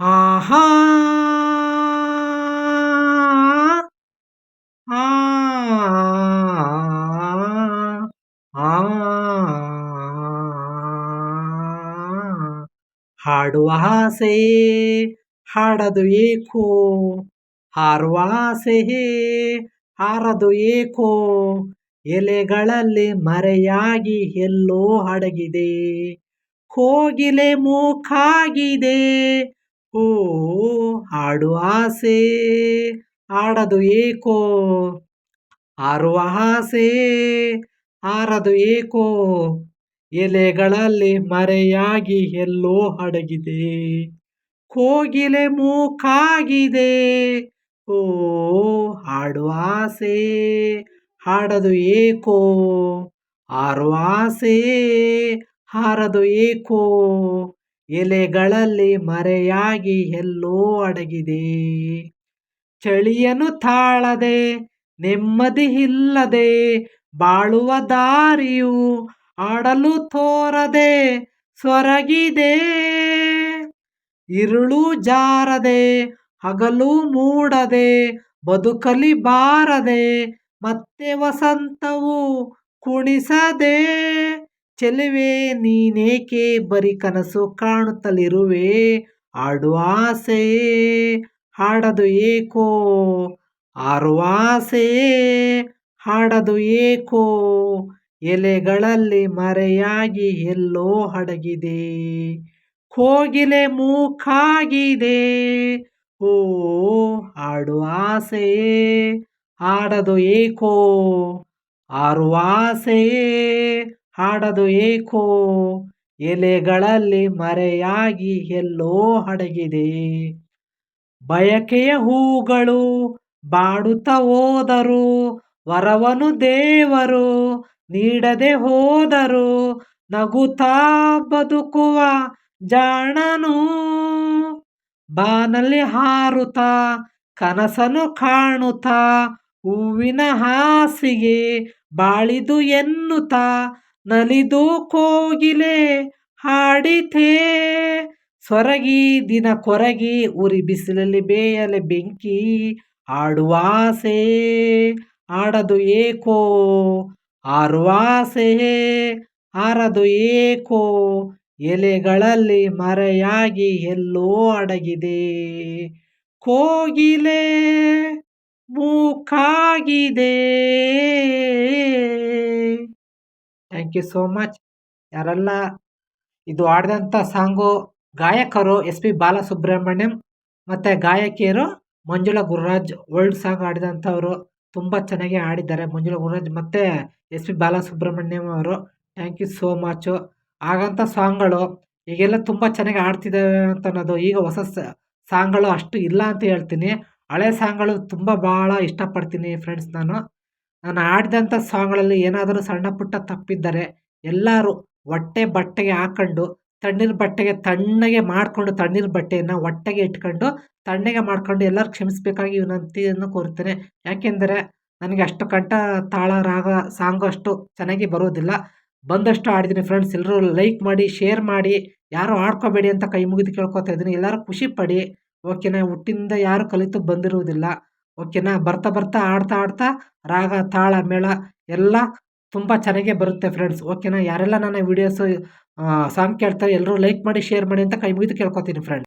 ಆಹಾ ಹಾಡುವ ಆಸೆ ಹಾಡದು ಏಕೋ ಹಾರುವ ಆಸೆ ಹಾರದು ಏಕೋ ಎಲೆಗಳಲ್ಲಿ ಮರೆಯಾಗಿ ಎಲ್ಲೋ ಅಡಗಿದೆ ಕೋಗಿಲೆ ಮೂಕಾಗಿದೆ ಓ ಹಾಡು ಆಸೆ ಆಡದು ಏಕೋ. ಹಾರುವ ಆಸೆ, ಹಾರದು ಏಕೋ. ಎಲೆಗಳಲ್ಲಿ ಮರೆಯಾಗಿ ಎಲ್ಲೋ ಅಡಗಿದೆ ಕೋಗಿಲೆ ಮೂಕಾಗಿದೆ. ಓ ಹಾಡು ಆಸೆ, ಹಾಡದು ಏಕೋ. ಹಾರುವ ಆಸೆ, ಹಾರದು ಏಕೋ. ಎಲೆಗಳಲ್ಲಿ ಮರೆಯಾಗಿ ಎಲ್ಲೋ ಅಡಗಿದೆ. ಚಳಿಯನು ತಾಳದೆ, ನೆಮ್ಮದಿ ಇಲ್ಲದೆ, ಬಾಳುವ ದಾರಿಯು ಆಡಲು ತೋರದೆ ಸೊರಗಿದೆ. ಇರುಳು ಜಾರದೆ, ಹಗಲು ಮೂಡದೆ, ಬದುಕಲಿ ಬಾರದೆ, ಮತ್ತೆ ವಸಂತವು ಕುಣಿಸದೆ. ಚೆಲುವೆ, ನೀನೇಕೆ ಬರಿ ಕನಸು ಕಾಣುತ್ತಲಿರುವೆ? ಆಡು ಆಸೆಯೇ, ಹಾಡದು ಏಕೋ? ಆರುವ ಆಸೆಯೇ, ಹಾಡದು ಏಕೋ? ಎಲೆಗಳಲ್ಲಿ ಮರೆಯಾಗಿ ಎಲ್ಲೋ ಅಡಗಿದೆ ಕೋಗಿಲೆ ಮೂಕಾಗಿದೆ. ಓ, ಹಾಡು ಆಸೆಯೇ, ಹಾಡದು ಏಕೋ? ಆರುವ ಆಸೆ ಹಾಡದು ಏಕೋ, ಎಲೆಗಳಲ್ಲಿ ಮರೆಯಾಗಿ ಎಲ್ಲೋ ಅಡಗಿದೆ ಬಯಕೆಯ ಹೂಗಳು ಬಾಡುತ್ತ ಹೋದರು, ವರವನು ದೇವರು ನೀಡದೆ ಹೋದರು, ನಗುತ್ತಾ ಬದುಕುವ ಜಾಣನು ಬಾನಲ್ಲಿ ಹಾರುತ್ತ ಕನಸನು ಕಾಣುತ್ತ, ಹೂವಿನ ಹಾಸಿಗೆ ಬಾಳಿದು ಎನ್ನುತ್ತ ನಲಿದು ಕೋಗಿಲೆ ಹಾಡಿತೇ. ಸೊರಗಿ ದಿನ ಕೊರಗಿ ಉರಿ ಬಿಸಿಲಲ್ಲಿ ಬೇಯಲೆ ಬೆಂಕಿ ಆಡುವಾಸೆ ಆಡದು ಏಕೋ ಆರುವಾಸೆ ಆರದು ಏಕೋ, ಎಲೆಗಳಲ್ಲಿ ಮರೆಯಾಗಿ ಎಲ್ಲೋ ಅಡಗಿದೆ. ಕೋಗಿಲೆ ಮೂಕಾಗಿದೆ. ಥ್ಯಾಂಕ್ ಯು ಸೋ ಮಚ್ ಯಾರೆಲ್ಲ ಇದು ಆಡಿದಂಥ ಸಾಂಗು ಗಾಯಕರು ಎಸ್ ಪಿ ಬಾಲಸುಬ್ರಹ್ಮಣ್ಯಂ ಮತ್ತು ಗಾಯಕಿಯರು ಮಂಜುಳಾ ಗುರುರಾಜ್ ಓಲ್ಡ್ ಸಾಂಗ್ ಆಡಿದಂಥವ್ರು ತುಂಬ ಚೆನ್ನಾಗಿ ಆಡಿದ್ದಾರೆ ಮಂಜುಳಾ ಗುರುರಾಜ್ ಮತ್ತು ಎಸ್ ಪಿ ಬಾಲಸುಬ್ರಹ್ಮಣ್ಯಂ ಅವರು. ಥ್ಯಾಂಕ್ ಯು ಸೋ ಮಚು ಆಗಂಥ ಸಾಂಗ್ಗಳು ಈಗೆಲ್ಲ ತುಂಬ ಚೆನ್ನಾಗಿ ಆಡ್ತಿದ್ದಾವೆ ಅಂತ ಅನ್ನೋದು ಈಗ ಹೊಸ ಸಾಂಗ್ಗಳು ಅಷ್ಟು ಇಲ್ಲ ಅಂತ ಹೇಳ್ತೀನಿ. ಹಳೆ ಸಾಂಗ್ಗಳು ತುಂಬ ಭಾಳ ಇಷ್ಟಪಡ್ತೀನಿ ಫ್ರೆಂಡ್ಸ್ ನಾನು. ನಾನು ಆಡಿದಂಥ ಸಾಂಗ್ಗಳಲ್ಲಿ ಏನಾದರೂ ಸಣ್ಣ ಪುಟ್ಟ ತಪ್ಪಿದ್ದರೆ ಎಲ್ಲರೂ ಹೊಟ್ಟೆ ಬಟ್ಟೆಗೆ ಹಾಕೊಂಡು ತಣ್ಣೀರು ಬಟ್ಟೆಗೆ ತಣ್ಣಗೆ ಮಾಡಿಕೊಂಡು ತಣ್ಣೀರು ಬಟ್ಟೆಯನ್ನು ಹೊಟ್ಟೆಗೆ ಇಟ್ಕೊಂಡು ತಣ್ಣಗೆ ಮಾಡಿಕೊಂಡು ಎಲ್ಲರೂ ಕ್ಷಮಿಸಬೇಕಾಗಿ ವಿನಂತಿಯನ್ನು ಕೋರುತ್ತೇನೆ. ಯಾಕೆಂದರೆ ನನಗೆ ಅಷ್ಟು ಕಂಠ, ತಾಳ, ರಾಗ, ಸಾಂಗು ಅಷ್ಟು ಚೆನ್ನಾಗಿ ಬರೋದಿಲ್ಲ. ಬಂದಷ್ಟು ಆಡಿದ್ದೀನಿ ಫ್ರೆಂಡ್ಸ್. ಎಲ್ಲರೂ ಲೈಕ್ ಮಾಡಿ, ಶೇರ್ ಮಾಡಿ. ಯಾರು ಆಡ್ಕೋಬೇಡಿ ಅಂತ ಕೈ ಮುಗಿದು ಕೇಳ್ಕೊತಾ ಇದ್ದೀನಿ. ಎಲ್ಲರೂ ಖುಷಿ ಪಡಿ. ಓಕೆನಾ? ಹುಟ್ಟಿಂದ ಯಾರು ಕಲಿತು ಬಂದಿರುವುದಿಲ್ಲ. ಓಕೆನಾ? ಬರ್ತಾ ಬರ್ತಾ ಆಡ್ತಾ ಆಡ್ತಾ ರಾಗ, ತಾಳ, ಮೇಳ ಎಲ್ಲ ತುಂಬ ಚೆನ್ನಾಗೇ ಬರುತ್ತೆ ಫ್ರೆಂಡ್ಸ್ ಓಕೆನಾ? ಯಾರೆಲ್ಲ ನನ್ನ ವೀಡಿಯೋಸು ಸಾಂಗ್ ಕೇಳ್ತಾರೆ ಎಲ್ಲರೂ ಲೈಕ್ ಮಾಡಿ ಶೇರ್ ಮಾಡಿ ಅಂತ ಕೈ ಮುಗಿದು ಕೇಳ್ಕೊತೀನಿ ಫ್ರೆಂಡ್ಸ್